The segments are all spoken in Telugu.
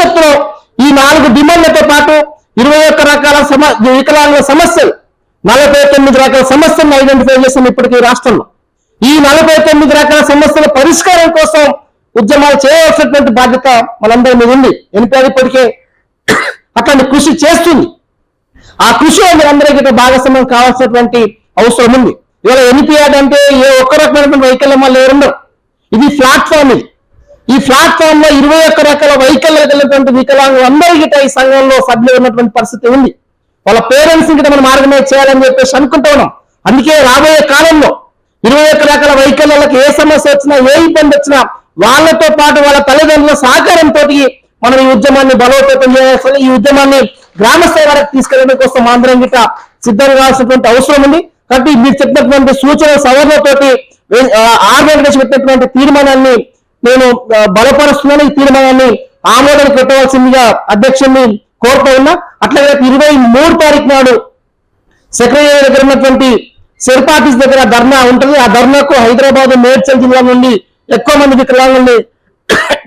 భవిష్యత్తులో ఈ నాలుగు డిమాండ్లతో పాటు ఇరవై ఒక్క రకాల సమ వికలాంగుల సమస్యలు నలభై తొమ్మిది రకాల సమస్యలను ఐడెంటిఫై చేసాం ఇప్పటికీ రాష్ట్రంలో. ఈ నలభై తొమ్మిది రకాల సమస్యల పరిష్కారం కోసం ఉద్యమాలు చేయవలసినటువంటి బాధ్యత మనందరి మీద ఉంది. ఎన్నికలు ఇప్పటికే అట్లాంటి కృషి చేస్తుంది. ఆ కృషిలో మీరందరికీ భాగస్వామ్యం కావాల్సినటువంటి అవసరం ఉంది. ఇవాళ ఎన్పిఆర్ అంటే ఏ ఒక్క రకమైనటువంటి వైకల్యం వాళ్ళు ఎవరుండరు. ఇది ప్లాట్ఫామ్ ఇది. ప్లాట్ఫామ్లో ఇరవై ఒక్క రకాల వెహికల్ కలిగినటువంటి వికలాంగులు అందరికీ ఈ సంఘంలో సభ్యులు ఉన్నటువంటి పరిస్థితి ఉంది. వాళ్ళ పేరెంట్స్కి మనం మార్గమే చేయాలని చెప్పేసి అనుకుంటూ ఉన్నాం. అందుకే రాబోయే కాలంలో ఇరవై ఒక్క రకాల వైకల్యాలకు ఏ సమస్య వచ్చినా ఏ ఇబ్బంది వచ్చినా వాళ్ళతో పాటు వాళ్ళ తల్లిదండ్రుల సహకారంతో మనం ఈ ఉద్యమాన్ని బలోపేతం చేయాల్సి ఈ ఉద్యమాన్ని గ్రామ స్థాయి వరకు తీసుకెళ్ళడం కోసం ఆంధ్రం గిట్ట సిద్ధం కావాల్సినటువంటి అవసరం ఉంది. కాబట్టి మీరు చెప్పినటువంటి సూచన సవరణతోటి ఆర్గనైజేషన్ పెట్టినటువంటి తీర్మానాన్ని నేను బలపరుస్తున్నాను ఈ తీర్మానాన్ని ఆమోదం పెట్టవలసిందిగా అధ్యక్షుడిని కోరుతా ఉన్నా. అట్లాగే ఇరవై మూడు తారీఖు నాడు సెక్రటరీ దగ్గర ఉన్నటువంటి సెల్ఫ్ ఆఫీస్ దగ్గర ధర్నా ఉంటుంది. ఆ ధర్నాకు హైదరాబాద్ మేడ్చల్ జిల్లా నుండి ఎక్కువ మంది వికలాంగుల్ని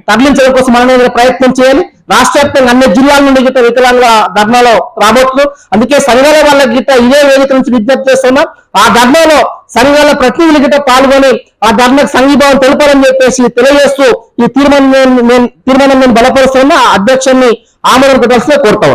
తరలించడం కోసం మనం ప్రయత్నం చేయాలి. రాష్ట్ర వ్యాప్తంగా అన్ని జిల్లాల నుండి గిట్ట వికలాంగుల ధర్నాలో రాబోతున్నారు. అందుకే సంఘాల వాళ్ళ గిట్ట ఇదే వేదిక నుంచి విజ్ఞప్తి చేస్తున్నాం. ఆ ధర్నాలో సంఘాల ప్రతినిధులు గిట్ట పాల్గొని ఆ ధర్నాకు సంఘీభావం తెలపాలని చెప్పేసి తెలియజేస్తూ ఈ తీర్మానం తీర్మానం నేను బలపరుస్తున్నా. ఆ ఆమోదం ప్రదర్శన కోరుతా